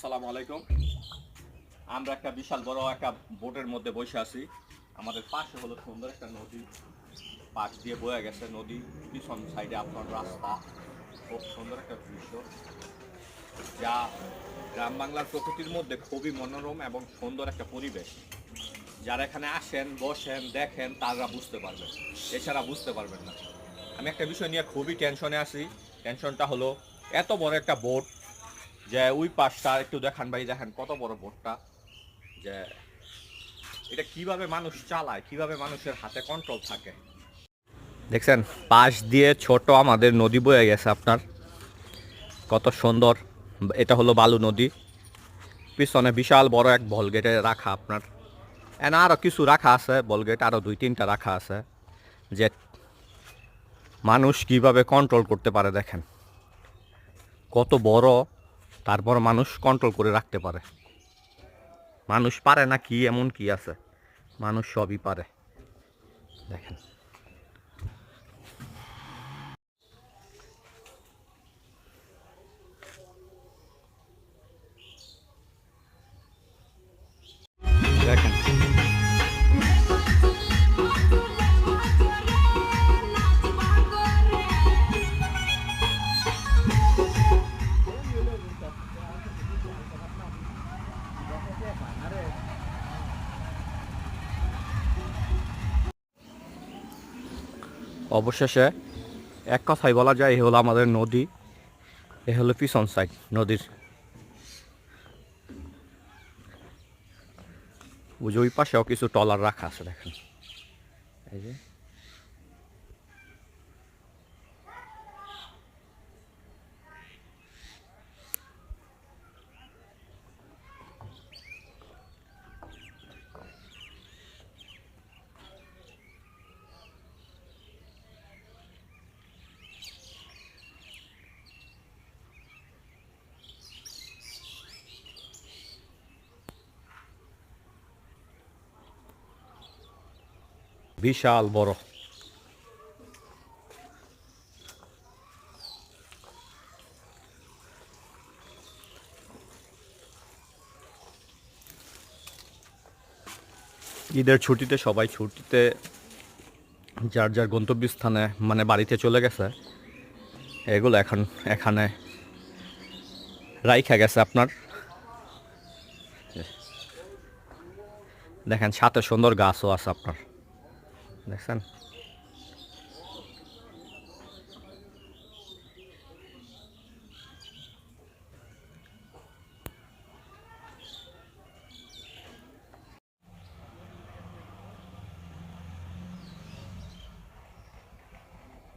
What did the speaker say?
আসসালামু আলাইকুম। আমরা একটা বিশাল বড় একটা বোটের মধ্যে বসে আছি। আমাদের পাশে হলো সুন্দর একটা নদী। পাশ দিয়ে বয়ে গেছে নদী। পিছন সাইডে আপনার রাস্তা। খুব সুন্দর একটা দৃশ্য। যা গ্রাম বাংলার প্রকৃতির মধ্যে খুবই মনোরম এবং সুন্দর একটা পরিবেশ। যারা এখানে আসেন, বসেন, দেখেন, তারা বুঝতে পারবেন। এছাড়া বুঝতে পারবেন না। আমি একটা বিষয় নিয়ে খুবই টেনশনে আছি। টেনশনটা হলো, এত বড় একটা বোট যে ওই পাশটা একটু দেখান ভাই, দেখেন কত বড় বোটটা। যে এটা কীভাবে মানুষ চালায়, কীভাবে মানুষের হাতে কন্ট্রোল থাকে। দেখছেন, পাশ দিয়ে ছোট আমাদের নদী বয়ে গেছে আপনার। কত সুন্দর, এটা হলো বালু নদী। পিছনে বিশাল বড় এক বলগেটে রাখা আপনার। এন আরও কিছু রাখা আছে বলগেট আরও দুই তিনটা রাখা আছে। যে মানুষ কীভাবে কন্ট্রোল করতে পারে, দেখেন। কত বড় তারপর মানুষ কন্ট্রোল করে রাখতে পারে। মানুষ পারে না কি, এমন কি আছে? মানুষ সবই পারে। দেখেন। অবশেষে এক কথাই বলা যায়, এ হলো আমাদের নদী, এ হলো পিছন সাইড নদীর। ওই পাশেও কিছু টলার রাখা আছে, দেখেন। এই যে। বিশাল বড়। ঈদের ছুটিতে, সবাই ছুটিতে যার যার গন্তব্যস্থানে মানে বাড়িতে চলে গেছে, এগুলো এখন, এখানে রাইখা গেছে আপনার। দেখেন, সাথে সুন্দর গাছও আছে আপনার। দেখছেন?